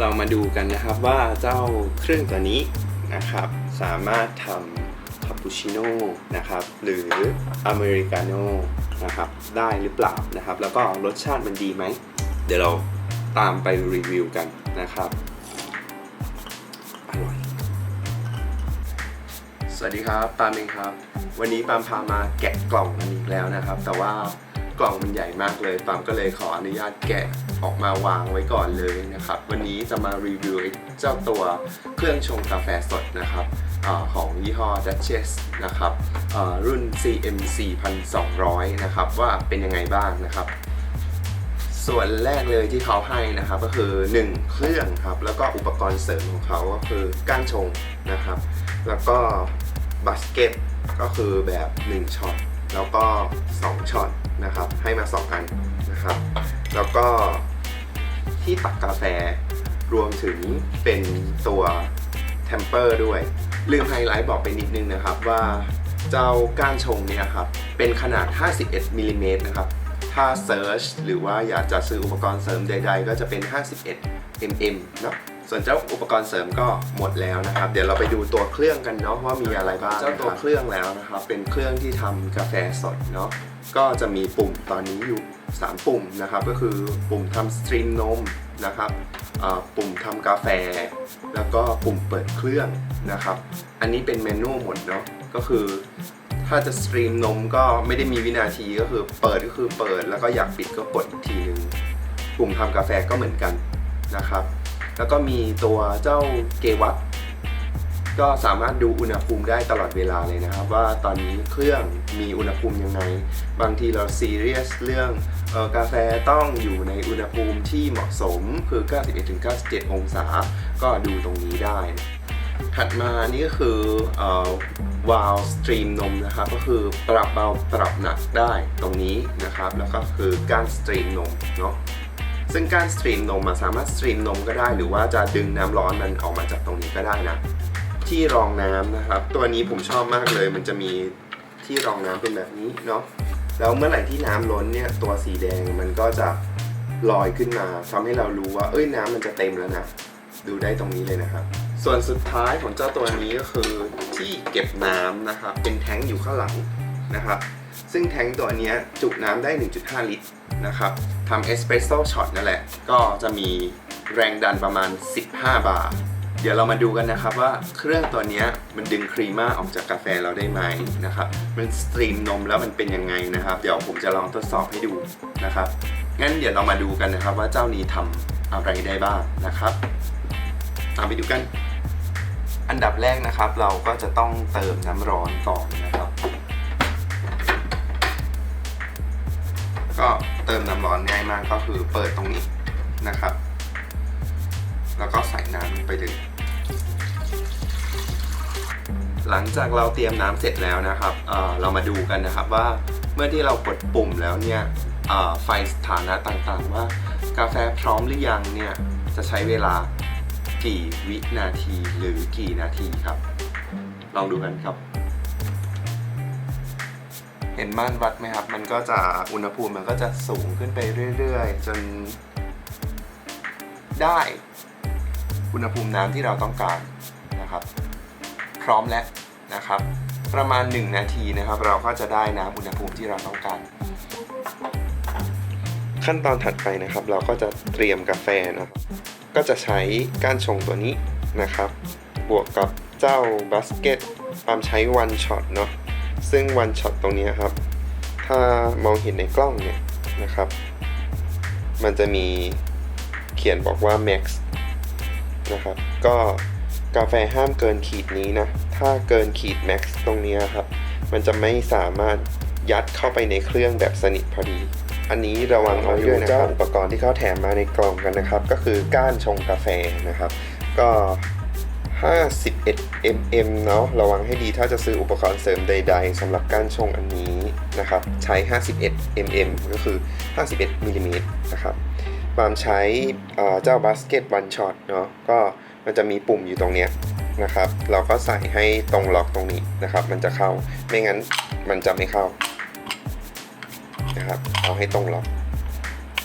เรามาดูกันนะครับว่าเจ้าเครื่องตัวนี้นะครับ สามารถทำคาปูชิโน่นะครับ หรืออเมริกาโน่นะครับ ได้หรือเปล่านะครับ แล้วก็รสชาติมันดีไหม เดี๋ยวเราตามไปรีวิวกันนะครับอร่อยสวัสดีครับปามเองครับ วันนี้ปามพามาแกะกล่องกันอีกแล้วนะครับ แต่ว่ากล่องมันใหญ่มากเลยปามก็เลยขออนุญาตแกะ ออกมาวางไว้ก่อนเลยนะครับ วันนี้จะมารีวิวไอเจ้าตัวเครื่องชงกาแฟสดนะครับอของยี่ห้อ Duchess นะครับรุ่น CM 4200 นะครับ ว่าเป็นยังไงบ้างนะครับ ส่วนแรกเลยที่เขาให้นะครับก็คือ 1 เครื่องครับ แล้วก็อุปกรณ์เสริมของเขาก็คือก้านชงนะครับ แล้วก็บาสเก็ตก็คือแบบ 1ช็อตแล้วก็ 2ช็อตนะครับ ให้มา 2 อันนะครับ แล้วก็ ที่ตักกาแฟ รวมถึงเป็นตัวเทมเปอร์ด้วย ลืมไฮไลท์บอกไปนิดนึงนะครับว่าเจ้าก้านชงเนี่ยครับ เป็นขนาด 51มิลลิเมตรนะครับ ถ้าเซิร์ชหรือว่าอยากจะซื้ออุปกรณ์เสริมใด ๆ ก็จะเป็น 51 mm เนาะส่วนเจ้าอุปกรณ์เสริมก็หมดแล้วนะครับ เดี๋ยวเราไปดูตัวเครื่องกันเนาะว่ามีอะไรบ้างเจ้าตัวเครื่องแล้วนะครับ เป็นเครื่องที่ทำกาแฟสดเนาะก็จะมีปุ่มตอนนี้อยู่3 ปุ่มนะครับก็คือปุ่มทำสตรีมนมนะครับปุ่มทำกาแฟ แล้วก็ปุ่มเปิดเครื่องนะครับ อันนี้เป็นเมนูหมดเนาะก็คือถ้าจะสตรีมนมก็ไม่ได้มีวินาทีก็คือเปิดก็คือเปิดแล้วก็อยากปิดก็กดอีกทีนึงปุ่มทำกาแฟก็เหมือนกันนะครับ แล้วก็มีตัวเจ้าเกวัต ก็สามารถดูอุณหภูมิได้ตลอดเวลาเลยนะครับ ว่าตอนนี้เครื่องมีอุณหภูมิยังไง บางทีเราซีเรียสเรื่องออกาแฟต้องอยู่ในอุณหภูมิที่เหมาะสมคือ 91-97 องศา ก็ดูตรงนี้ได้ ถัดมานี่ก็คือวาลสตรีมนมนะครับก็คือปรับเบาปรับหนักได้ตรงนี้นะครับ แล้วก็คือการสตรีมนมเนาะซึ่งการสตรีมนมมาสามารถสตรีมนมก็ได้ หรือว่าจะดึงน้ำร้อนมันออกมาจากตรงนี้ก็ได้นะ ที่รองน้ำนะครับ ตัวนี้ผมชอบมากเลย มันจะมีที่รองน้ำเป็นแบบนี้เนาะแล้วเมื่อไหร่ที่น้ำล้นเนี่ยตัวสีแดงมันก็จะลอยขึ้นมาทำให้เรารู้ว่า เอ้ยน้ำมันจะเต็มแล้วนะ ดูได้ตรงนี้เลยนะครับ ส่วนสุดท้ายของเจ้าตัวนี้ก็คือที่เก็บน้ำนะครับ เป็นแท้งอยู่ข้างหลังนะครับ ซึ่งแท้งตัวเนี้ยจุน้ำได้ 1.5 ลิตรนะครับทำเอสเปรสโซ่ช็อตนั่นแหละ ก็จะมีแรงดันประมาณ 15 บาร์ เดี๋ยวเรามาดูกันนะครับว่าเครื่องตัวนี้มันดึงครีม่าออกจากกาแฟเราได้ไหมนะครับ มันสตรีมนมแล้วมันเป็นยังไงนะครับ เดี๋ยวผมจะลองทดสอบให้ดูนะครับ งั้นเดี๋ยวเรามาดูกันนะครับว่าเจ้านี้ทำอะไรได้บ้างนะครับตามไปดูกัน อันดับแรกนะครับ เราก็จะต้องเติมน้ำร้อนก่อนนะครับ ก็เติมน้ำร้อนง่ายมากก็คือเปิดตรงนี้นะครับ แล้วก็ใส่น้ำลงไปเลย หลังจากเราเตรียมน้ำเสร็จแล้วนะครับเเรามาดูกันนะครับว่าเมื่อที่เรากดปุ่มแล้วเนี่ยไฟสถานะต่างๆ ว่ากาแฟพร้อมหรือยังเนี่ยจะใช้เวลากี่วินาทีหรือกี่นาทีครับ ลองดูกันครับ เห็นม่านวัดไหมครับ มันก็จะอุณหภูมิมันก็จะสูงขึ้นไปเรื่อยๆ จนได้อุณหภูมิน้ำที่เราต้องการนะครับ พร้อมแล้วนะครับ ประมาณ 1 นาทีนะครับ เราก็จะได้น้ำอุณหภูมิที่เราต้องการ ขั้นตอนถัดไปนะครับ เราก็จะเตรียมกาแฟนะครับก็จะใช้ก้านชงตัวนี้นะครับ บวกกับเจ้าบาสเกตปามใช้วันช็อตเนาะซึ่งวันช็อตตรงนี้ครับ ถ้ามองเห็นในกล้องเนี่ยนะครับ มันจะมีเขียนบอกว่า max นะครับ ก็ กาแฟห้ามเกินขีดนี้นะ ถ้าเกินขีด max ตรงนี้ครับ มันจะไม่สามารถยัดเข้าไปในเครื่องแบบสนิทพอดี อันนี้ระวังเอาด้วยนะครับอุปกรณ์ที่เขาแถมมาในกล่องกันนะครับ ก็คือก้านชงกาแฟนะครับ ก็ 51 mm เนาะระวังให้ดีถ้าจะซื้ออุปกรณ์เสริมใด ๆสำหรับก้านชงอันนี้นะครับ ใช้ 51 mm ก็คือ 51มิลลิเมตรนะครับปามใช้เอ่อเจ้าบาสเกตวันช็อตเนาะก็ มันจะมีปุ่มอยู่ตรงเนี้ยนะครับ เราก็ใส่ให้ตรงล็อกตรงนี้นะครับ มันจะเข้า ไม่งั้นมันจะไม่เข้านะครับ เอาให้ตรงล็อก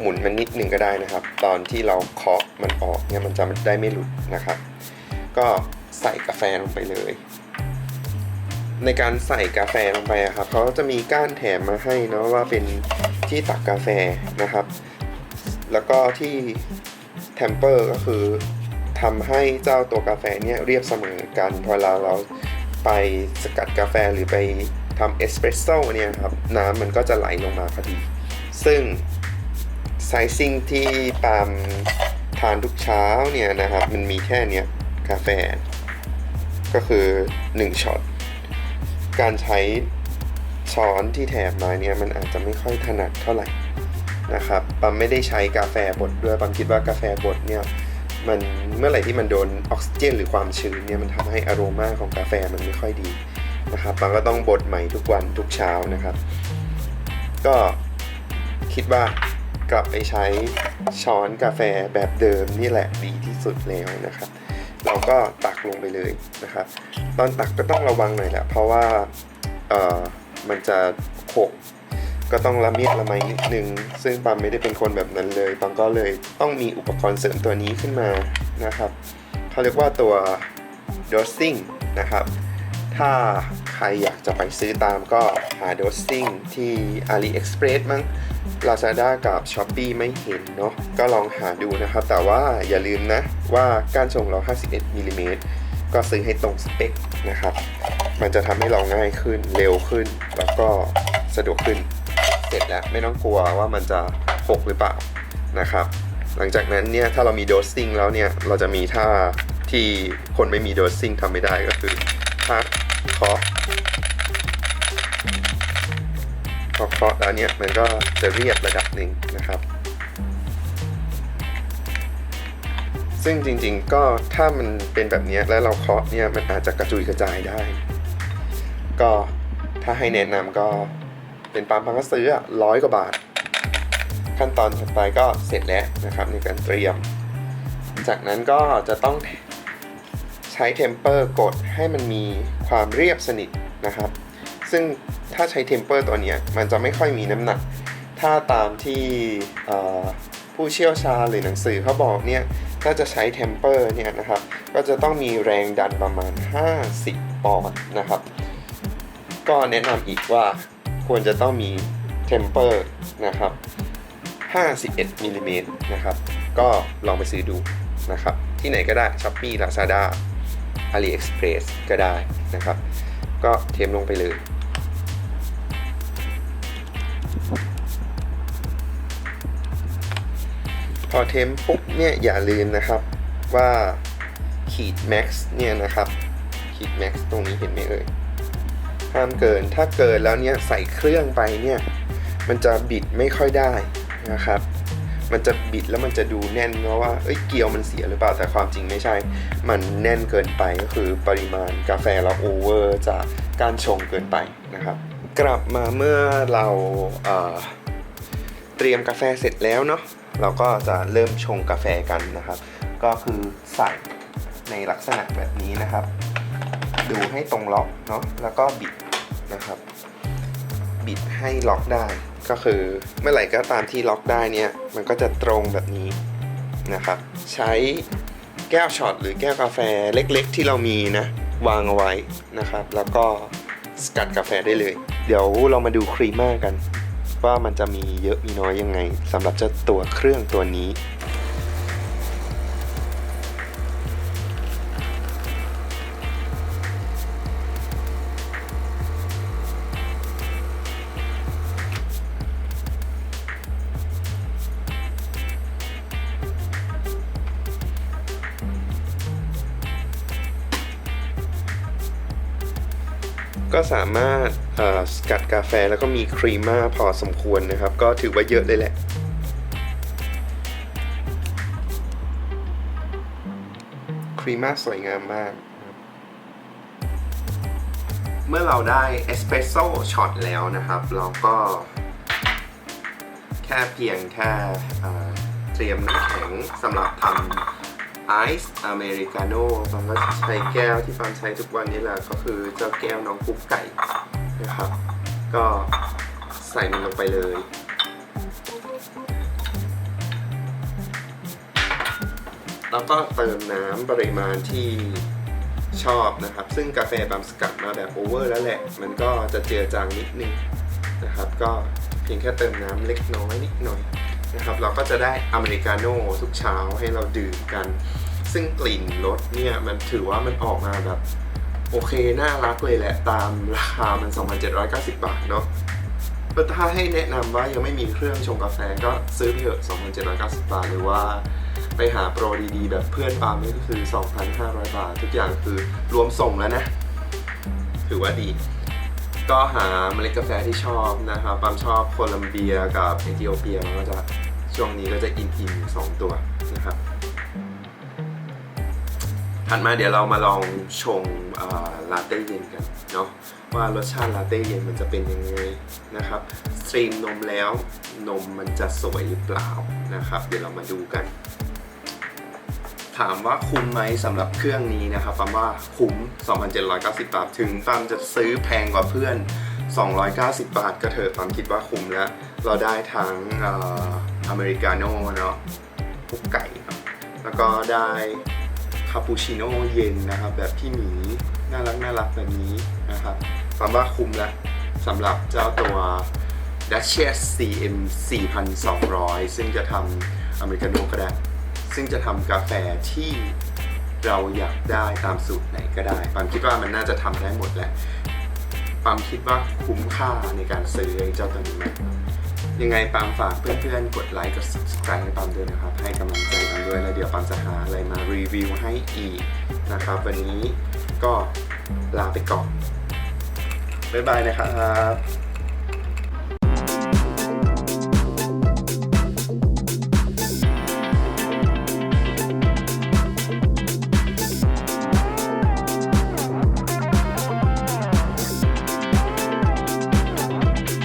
หมุนมันนิดนึงก็ได้นะครับ ตอนที่เราเคาะมันออกเนี่ยมันจะได้ไม่หลุดนะครับ ก็ใส่กาแฟลงไปเลย ในการใส่กาแฟลงไปอะครับเขาจะมีก้านแถมมาให้เนาะว่าเป็นที่ตักกาแฟนะครับ แล้วก็ที่เทมเปอร์ก็คือ ทำให้เจ้าตัวกาแฟเนี่ยเรียบเสมอกัน พอเราเราไปสกัดกาแฟหรือไปทำเอสเปรสโซ่เนี่ยครับน้ำมันก็จะไหลลงมาพอดี ซึ่งไซซิ่งที่ปามทานทุกเช้าเนี่ยนะครับมันมีแค่เนี้ยกาแฟ ก็คือ 1ช็อตการใช้ช้อนที่แถมมาเนี่ยมันอาจจะไม่ค่อยถนัดเท่าไหร่นะครับปั๊มไม่ได้ใช้กาแฟบดด้วยปั๊มคิดว่ากาแฟบดเนี่ย มันเมื่อไหร่ที่มันโดนออกซิเจน หรือความชื้นเนี่ยมันทำให้อโรมาของกาแฟมันไม่ค่อยดีนะครับปั๊มก็ต้องบดใหม่ทุกวันทุกเช้านะครับ ก็คิดว่ากลับไปใช้ช้อนกาแฟแบบเดิมนี่แหละดีที่สุดแล้วนะครับ เราก็ตักลงไปเลยนะครับ ตอนตักก็ต้องระวังหน่อยแหละเพราะว่าเออมันจะหก ก็ต้องละเมียดละไมนิดนึง ซึ่งปัมไม่ได้เป็นคนแบบนั้นเลยปัมก็เลยต้องมีอุปกรณ์เสริมตัวนี้ขึ้นมานะครับเขาเรียกว่าตัว dosing นะครับ ถ้าใครอยากจะไปซื้อตามก็หา dosing ที่ AliExpress มั้ง Lazada กับ Shopee ไม่เห็นเนาะก็ลองหาดูนะครับ แต่ว่าอย่าลืมนะว่าการส่งเรา 51มิลลิเมตรก็ซื้อให้ตรงสเปคนะครับ มันจะทำให้เราง่ายขึ้น เร็วขึ้น แล้วก็สะดวกขึ้น เสร็จแล้วไม่ต้องกลัวว่ามันจะหกหรือเปล่านะครับ หลังจากนั้นเนี่ยถ้าเรามีโดสซิ่งแล้วเนี่ยเราจะมีท่าที่คนไม่มีโดสซิ่งทำไม่ได้ก็คือท่าเคาะพอเคาะแล้วเนี่ยมันก็จะเรียบระดับหนึ่งนะครับ ซึ่งจริงๆก็ถ้ามันเป็นแบบนี้แล้วเราเคาะเนี่ยมันอาจจะกระจุยกระจายได้ ก็ถ้าให้แนะนำก็ เป็นปั๊มพังก็ซื้อร้อยกว่าบาท ขั้นตอนถัดไปก็เสร็จแล้วนะครับในการเตรียม จากนั้นก็จะต้องใช้เทมเปอร์กดให้มันมีความเรียบสนิทนะครับ ซึ่งถ้าใช้เทมเปอร์ตัวนี้มันจะไม่ค่อยมีน้ำหนัก ถ้าตามที่ผู้เชี่ยวชาญหรือหนังสือเขาบอกเนี่ยถ้าจะใช้เทมเปอร์เนี่ยนะครับ ก็จะต้องมีแรงดันประมาณ 50 ปอนด์นะครับ ก็แนะนำอีกว่า ควรจะต้องมีเทมเปอร์นะครับ 51มิลลิเมตรนะครับ ก็ลองไปซื้อดูนะครับ ที่ไหนก็ได้ Shopee Lazada AliExpress ก็ได้นะครับ ก็เทมลงไปเลย พอเทมปุ๊บเนี่ยอย่าลืมนะครับว่าขีด max เนี่ยนะครับขีด max ตรงนี้เห็นไหมเอ่ย ห้ามเกิน ถ้าเกินแล้วเนี่ยใส่เครื่องไปเนี่ยมันจะบิดไม่ค่อยได้นะครับ มันจะบิดแล้วมันจะดูแน่นเพราะว่าเอ้ยเกียวมันเสียหรือเปล่าแต่ความจริงไม่ใช่ มันแน่นเกินไปก็คือปริมาณกาแฟเราโอเวอร์จากการชงเกินไปนะครับ กลับมาเมื่อเราเเตรียมกาแฟเสร็จแล้วเนาะเราก็จะเริ่มชงกาแฟกันนะครับ ก็คือใส่ในลักษณะแบบนี้นะครับ ดูให้ตรงล็อกเนาะแล้วก็บิด นะครับ บิดให้ล็อกได้ ก็คือเมื่อไหร่ก็ตามที่ล็อกได้เนี่ย มันก็จะตรงแบบนี้นะครับ ใช้แก้วช็อตหรือแก้วกาแฟเล็กๆ ที่เรามีนะ วางเอาไว้นะครับ แล้วก็สกัดกาแฟได้เลย เดี๋ยวเรามาดูครีมม่ากัน ว่ามันจะมีเยอะมีน้อยยังไงสำหรับเจ้าตัวเครื่องตัวนี้ ก็สามารถสกัดกาแฟแล้วก็มีครีมม่าพอสมควรนะครับ ก็ถือว่าเยอะเลยแหละครีมม่าสวยงามมาก เมื่อเราได้เอสเปรสโซ่ช็อตแล้วนะครับ เราก็ แค่เพียงแค่เตรียมน้ำแข็งสำหรับทำ ไอซ์อเมริกาโน่ฟังก็ใช้แก้วที่ฟังใช้ทุกวันนี้แหละก็คือเจ้าแก้วน้องกุ๊กไก่นะครับ ก็ใส่มันลงไปเลยแล้วก็เติมน้ำปริมาณที่ชอบนะครับ ซึ่งกาแฟบัมสกัดมาแบบโอเวอร์แล้วแหละ มันก็จะเจือจางนิดนึงนะครับ ก็เพียงแค่เติมน้ำเล็กน้อยนิดหน่อย นะครับเราก็จะได้อเมริกาโน่ทุกเช้าให้เราดื่มกัน ซึ่งกลิ่นรสเนี่ยมันถือว่ามันออกมาแบบโอเค น่ารักเลยแหละ ตามราคามัน 2,790 บาทเนาะแต่ถ้าให้แนะนำว่ายังไม่มีเครื่องชงกาแฟก็ซื้อเถอะ 2,790 บาท หรือว่าไปหาโปรดีๆ แบบเพื่อนปาล์มนี่ก็คือ 2,500 บาท ทุกอย่างคือรวมส่งแล้วนะ ถือว่าดี ก็หาเมล็ดกาแฟที่ชอบนะครับปาล์มชอบโคลัมเบียกับเอธิโอเปียมันก็จะ ช่วงนี้ก็จะอินอินสองตัวนะครับถัดมาเดี๋ยวเรามาลองชงลาเต้เย็นกันเนาะว่ารสชาติลาเต้เย็นมันจะเป็นยังไงนะครับสตรีมนมแล้วนมมันจะสวยหรือเปล่านะครับ เดี๋ยวเรามาดูกัน ถามว่าคุ้มไหมสำหรับเครื่องนี้นะครับปั๊มว่าคุ้ม 2,790 บาท ถึงปั๊มจะซื้อแพงกว่าเพื่อน 290 บาทก็เถอะปั๊มคิดว่าคุ้มแล้ว เราได้ทั้ง อเมริกาโน่เนาะทุกไก่เนอะแล้วก็ได้คาปูชิโน่เย็นนะครับ แบบพี่หมีน่ารักน่ารักแบบนี้นะครับปั๊มว่าคุ้มแล้วสำหรับเจ้าตัว Duchess CM 4200 ซึ่งจะทำอเมริกาโน่ก็ได้ ซึ่งจะทำกาแฟที่เราอยากได้ตามสูตรไหนก็ได้ปามคิดว่ามันน่าจะทำได้หมดแหละปามคิดว่าคุ้มค่าในการซื้อเจ้าตัวนี้ไหม ยังไงปามฝากเพื่อนๆ กดไลค์กด subscribe ให้ปามด้วยนะครับ ให้กำลังใจปามด้วย แล้วเดี๋ยวปามจะหาอะไรมารีวิวให้อีกนะครับ วันนี้ก็ลาไปก่อน บ๊ายบายนะครับ